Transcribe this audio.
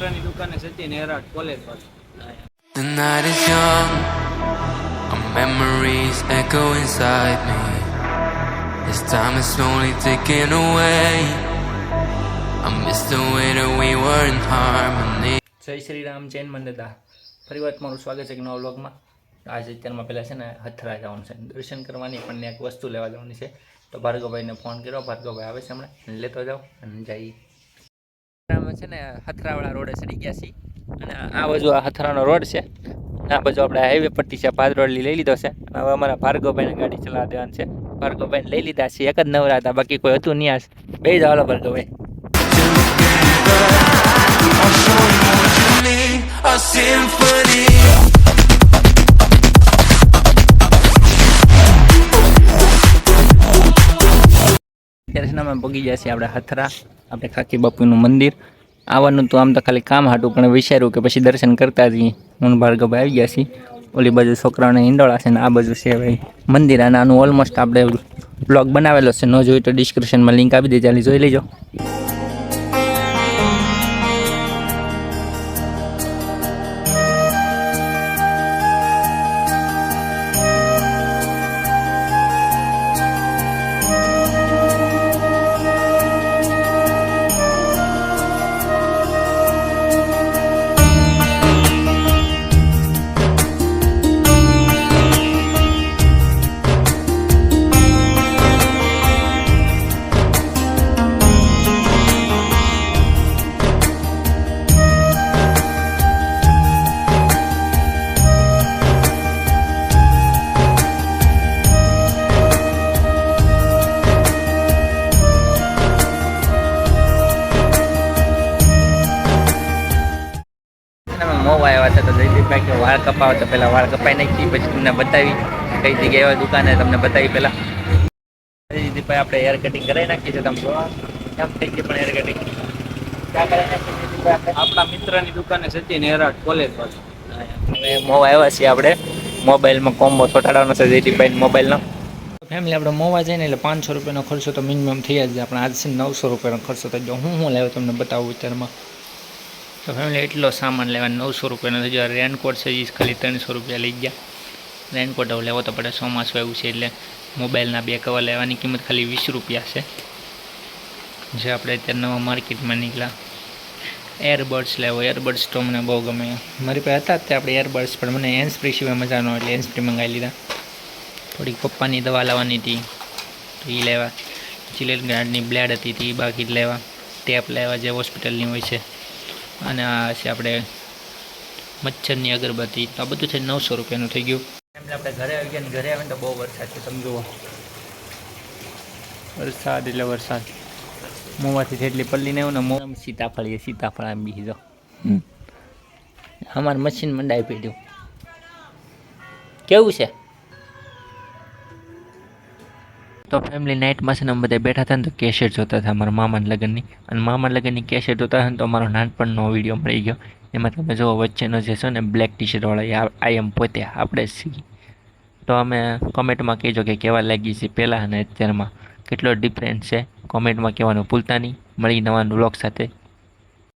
મિત્રની દુકાને સચિન હેરાટ કોલેજ પાસે The night is young, our memories echo inside me. This time is slowly ticking away, I miss the way that we were in harmony. જય શ્રી રામ જૈન મંદિરદા ફરી વાર તમારું સ્વાગત છે એક નવા વ્લોગમાં. આજે અત્યારમાં પહેલાં છે ને હથરા જવાનું છે. દર્શન કરવાની પણ એક વસ્તુ લેવા જવાની છે. તો ભાર્ગવભાઈને ફોન કર્યો. ભાર્ગવભાઈ આવે છે હમણાં. લેતો જાઓ અને જઈ હથરામાં છે ને હથરાવાળા રોડે ચડી ગયા છીએ. અને આ બાજુ આ હથરાનો રોડ છે. આ બાજુ આપણે હાઈવે પટ્ટી છે પાદરોડલી લઈ લીધો છે. અને હવે અમારા ભાર્ગવભાઈને ગાડી ચલાવવા દેવાની છે. ભાર્ગવભાઈને લઈ લીધા છે એક જ નવરા હતા બાકી કોઈ હતું નહીં આ બે ભાર્ગવભાઈ need, a symphony. અત્યારે છે ને આપણે હથરા. આપણે ખાકી બાપુનું મંદિર. આવવાનું તો આમ તો ખાલી કામ હાટું, પણ વિચાર્યું કે પછી દર્શન કરતા જઈએ. હું ભાર્ગવ આવી ગયા છીએ ઓલી બાજુ છોકરાઓને ઈંડોળા છે ને આ બાજુ છે ભાઈ. મંદિર અને આનું ઓલમોસ્ટ આપણે બ્લોગ બનાવેલો છે. ન જોયું તો ડિસ્ક્રિપ્શનમાં લિંક આપી દે ચાલી જોઈ લેજો. હતા તો જયદીપભાઈ કે વાળ કપાવો તો પહેલાં વાળ કપાઈ નાખી પછી તમને બતાવી કઈ જગ્યાએ એવા દુકાને તમને બતાવી પહેલાં જયદીપભાઈ આપણે હેર કટિંગ કરાવી નાખીએ છીએ તમે કેમ થઈ ગઈ પણ હેર કટિંગ આપણે? આપણા મિત્રની દુકાને સચિન હેરાટ કોલેજ પાસે મોવા આવ્યા છીએ આપણે. મોબાઈલમાં કોમ્બો ચોટાડવાનો છે જયદીપભાઈ મોબાઈલનો ફેમિલી આપણે મોવા જઈને એટલે પાંચસો રૂપિયાનો ખર્ચો તો મિનિમમ થઈ જ જાય. આપણે આજથી નવસો રૂપિયાનો ખર્ચો થઈ ગયો. હું હું લાવ્યો તમને બતાવું વિચારમાં તો ફેમિલી એટલો સામાન લેવા, નવસો રૂપિયાનો થયો રેનકોટ છે એ ખાલી ત્રણસો રૂપિયા લઈ ગયા. રેનકોટ હવે લેવો તો પડે, ચોમાસું આવ્યું છે એટલે મોબાઈલના બે કવર લેવાની કિંમત ખાલી વીસ રૂપિયા છે. જે આપણે અત્યારે નવા માર્કેટમાં નીકળ્યા. એરબડ્સ લેવો એરબડ્સ તો મને બહુ ગમે. મારી પાસે હતા તે આપણે એરબડ્સ પણ મને હેન્ડ સ્પ્રી સિવાય મજા ન એટલે હેન્ડ ફ્રી મંગાવી લીધા. થોડીક પપ્પાની દવા લાવવાની હતી. તો એ લેવા. ચિલેટ ગાર્ડની બ્લેડ હતી, તી બાકી લેવા. ટેપ લેવા જે હોસ્પિટલની હોય છે. અને આ છે આપણે મચ્છરની અગરબત્તી. તો આ બધું છે નવસો રૂપિયાનું થઈ ગયું. એમ આપણે ઘરે આવી ગયા ને ઘરે આવીને તો બહુ વરસાદ છે તમે જુઓ. વરસાદ એટલે વરસાદ. મોંમાંથી જેટલી પલ્લી ને ને મોં. સીતાફળ એ સીતાફળ આમ બીજો જો. અમારે મશીન મંડાઈ પીડ્યું. કેવું છે? તો ફેમિલી નાઇટમાં છે ને અમે બધા બેઠા હતા ને તો કેસેટ જોતા હતા અમારા મામાના લગ્નની. અને મામાના લગ્નની કેસેટ જોતા હતા ને તો અમારો નાનપણનો વીડિયો મળી ગયો. એમાં તમે જુઓ વચ્ચેનો જે છે ને બ્લેક ટી શર્ટવાળા એ આ- આ એમ પોતે, આપણે સી તો અમે કોમેન્ટમાં કહેજો કે કેવા લાગી છે પહેલાં અને અત્યારમાં. કેટલો ડિફરન્સ છે? કોમેન્ટમાં કહેવાનું ભૂલતા નહીં. મળી નવા બ્લોગ સાથે.